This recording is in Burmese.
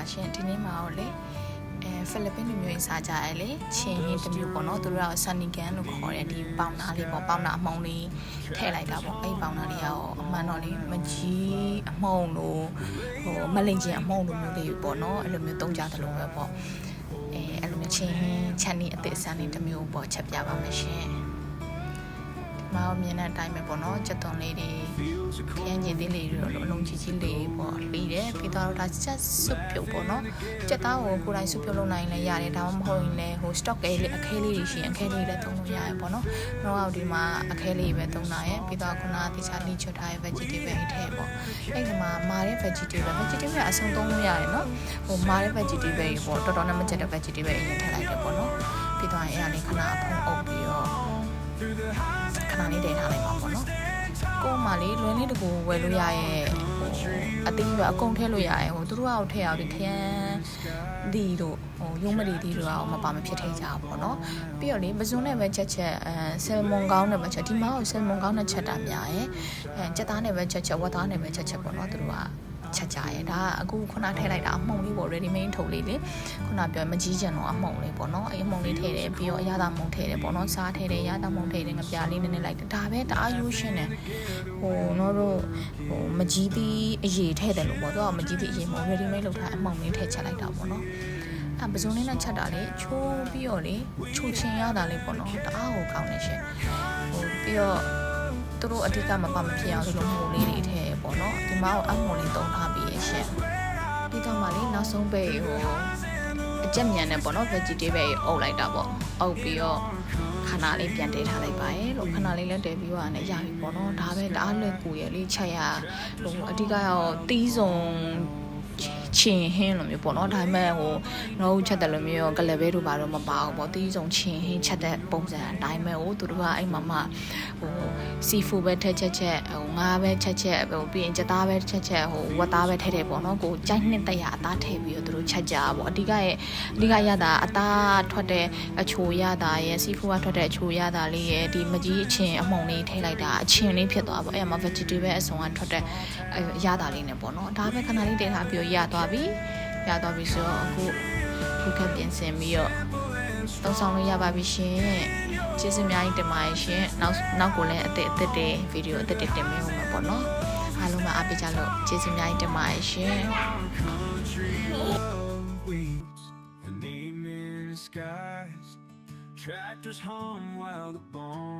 ပါရှင်ဒီနေ့မှာတော့လေအဲဖိလစ်ပင်းလူမျိုးရေးစားကြရလေချင်းဟင်းတစ်မျိုးပေါ့နော်သူတို့ကဆန်နီကန်လို့ခေါ်တယ်ဒီပေါင်နာလေးပေါ့ပေါင်နာအမှုံလေးထည့်လိုက်တာပေါ့အဲ့ပေါင်နာလေးကတော့အမှန်တော့လေမကြီးအမှုံလို့ဟိုမလိန်ချင်းအမှုံလိုမျိုးလေးပေါ့နော်အဲ့လိုမျိုးတုံးကြတယ်လို့ပဲပေါ့အဲအဲ့လိုမျိုးချင်းဟင်းချက်နေအသစ်ဆန်နေတစ်မျိုးပေါ့ချက်ပြပါမယ်ရှင် မအောင်မြင်တဲ့အတိုင်းပဲပေါ့နော်ချက်သွန်လေးတွေခရမ်းကျင်သေးလေးတွေတော့အလုံးကြီးကြီးလေးပေါ့ပြီးတယ်ပြီးတော့ဒါချက်စွပ်ပြုတ်ပေါ့နော်ချက်သားကိုကိုယ်တိုင်စွပ်ပြုတ်လုပ်နိုင်လည်းရတယ်ဒါမှမဟုတ်ရင်လည်းဟို stock ကလေးအခဲလေးတွေရှိရင်အခဲလေးလည်းသုံးလို့ရတယ်ပေါ့နော်နောက်အောက်ဒီမှာအခဲလေးပဲသုံးတာရယ်ပြီးတော့ခုနကတခြားလေးချွတ်ထားတဲ့ vegetable တွေထည့်ပေါ့အဲ့ဒီမှာမာတဲ့ vegetable vegetable အဆုံးသုံးလို့ရတယ်နော်ဟိုမာတဲ့ vegetable တွေပေါ့တော်တော်နဲ့မချက်တဲ့ vegetable တွေထည့်လိုက်တယ်ပေါ့နော်ပြီးတော့အဲ့ဒါလေးခဏအဖုံးအုပ်ပြီးတော့ ခဏလေးတည်ထားလိုက်ပါပေါ့နော်ကိုယ်မှလေလွယ်လေးတကူဝယ်လို့ရရဲ့ဟိုအသိရအကုန်ထည့်လို့ရရဲ့ဟိုသူတို့ကထည့်အောင်ဒီခရမ်းဒီတို့ဟိုရုံးမရီဒီတို့ကမပါမဖြစ်ထိကြဘူးပေါ့နော်ပြီးတော့လေပဇွန်နဲ့ပဲချက်ချက်အဲဆယ်မွန်ကောင်းနဲ့ပဲချက်ဒီမှာကဆယ်မွန်ကောင်းနဲ့ချက်တာများရဲ့အဲချက်သားနဲ့ပဲချက်ချက်ဝက်သားနဲ့ပဲချက်ချက်ပေါ့နော်သူတို့က ချက်ကြရဲဒါကအခုခုနထည့်လိုက်တာအမှုံလေးပေါ့ ready made ထုတ်လေးလေခုနပြောမကြီးကြံတော့အမှုံလေးပေါ့နော်အဲ့အမှုံလေးထည့်တယ်ပြီးတော့အရသာမှုံထည့်တယ်ပေါ့နော်စားထည့်တယ်ရသာမှုံထည့်တယ်ငပြားလေးနည်းနည်းလိုက်တယ်ဒါပဲတအားရိုးရှင်းတယ်ဟိုတော့တို့ဟိုမကြီးသီးအရေးထည့်တယ်လို့ပေါ့တော့မကြီးသီးအရေးမဟုတ် ready made လုပ်ထားအမှောင်လေးထည့်ချက်လိုက်တာပေါ့နော်အဲပစုံလေးနဲ့ချက်တာလေချိုးပြီးတော့လေချိုးချင်ရတာလေးပေါ့နော်တအားကိုကောင်းနေရှင်ဟိုပြီးတော့သူတို့အဓိကမပါမဖြစ်အောင်ဒီလိုမိုးလေးတွေထည့်ပေါ့နော် ဒီမှာအမှောင်လေးတုံးထားပြီးရရှင်ပြီးတော့မှလေနောက်ဆုံးပဲဟိုအကြက်မြန်နဲ့ပေါ့နော် vegetable အုပ်လိုက်တာပေါ့အုပ်ပြီးတော့ခဏလေးပြန်တဲထားလိုက်ပါရဲ့လို့ခဏလေးလည်းတဲပြီးတော့လည်းရပြီပေါ့နော်ဒါပဲတအားလွယ်ကူရဲ့လေးချက်ရဟိုအဓိကတော့တီးစုံ ချင်ဟင်းလိုမျိုးပေါ့နော်ဒါပေမဲ့ဟိုတော့ချက်တယ်လိုမျိုးကလဘဲတို့ဘာတော့မပါဘူးပေါ့တီးစုံချင်ဟင်းချက်တဲ့ပုံစံအတိုင်းပဲဟိုသူတို့ကအဲ့မှာမှဟိုစီဖူပဲထက်ချက်ချက်ဟိုငါးပဲချက်ချက်ဟိုပြီးရင်ကြက်သားပဲချက်ချက်ဟိုဝက်သားပဲထည့်တယ်ပေါ့နော်ကိုကြိုက်နှစ်တရအသားထည့်ပြီးတော့သူတို့ချက်ကြပေါ့အဓိကရဲ့အဓိကရတာအသားထွက်တဲ့အချိုရတာရဲ့စီဖူကထွက်တဲ့အချိုရတာလေးရဲ့ဒီမကြီးအချင်းအမှုံလေးထည့်လိုက်တာအချင်းလေးဖြစ်သွားပေါ့အဲ့မှာ vegetable အစုံကထွက်တဲ့အရတာလေးနဲ့ပေါ့နော်ဒါပဲခဏလေးတင်ထားပြီးတော့ရသွားပြီရသွားပြီဆိုတော့အခုခုကပြင်ဆင်ပြီးတော့သုံးဆောင်လို့ရပါပြီရှင်ကျေးဇူးအများကြီးတင်ပါတယ်ရှင်နောက်နောက်ကိုလည်းအသက်အသက်တွေဗီဒီယိုအသက်တွေတင်ပေးဦးမှာပေါ့နော်အားလုံးမအားပေးကြလို့ကျေးဇူးအများကြီးတင်ပါတယ်ရှင် wings, the name in the skies. Tractors hum while the bone.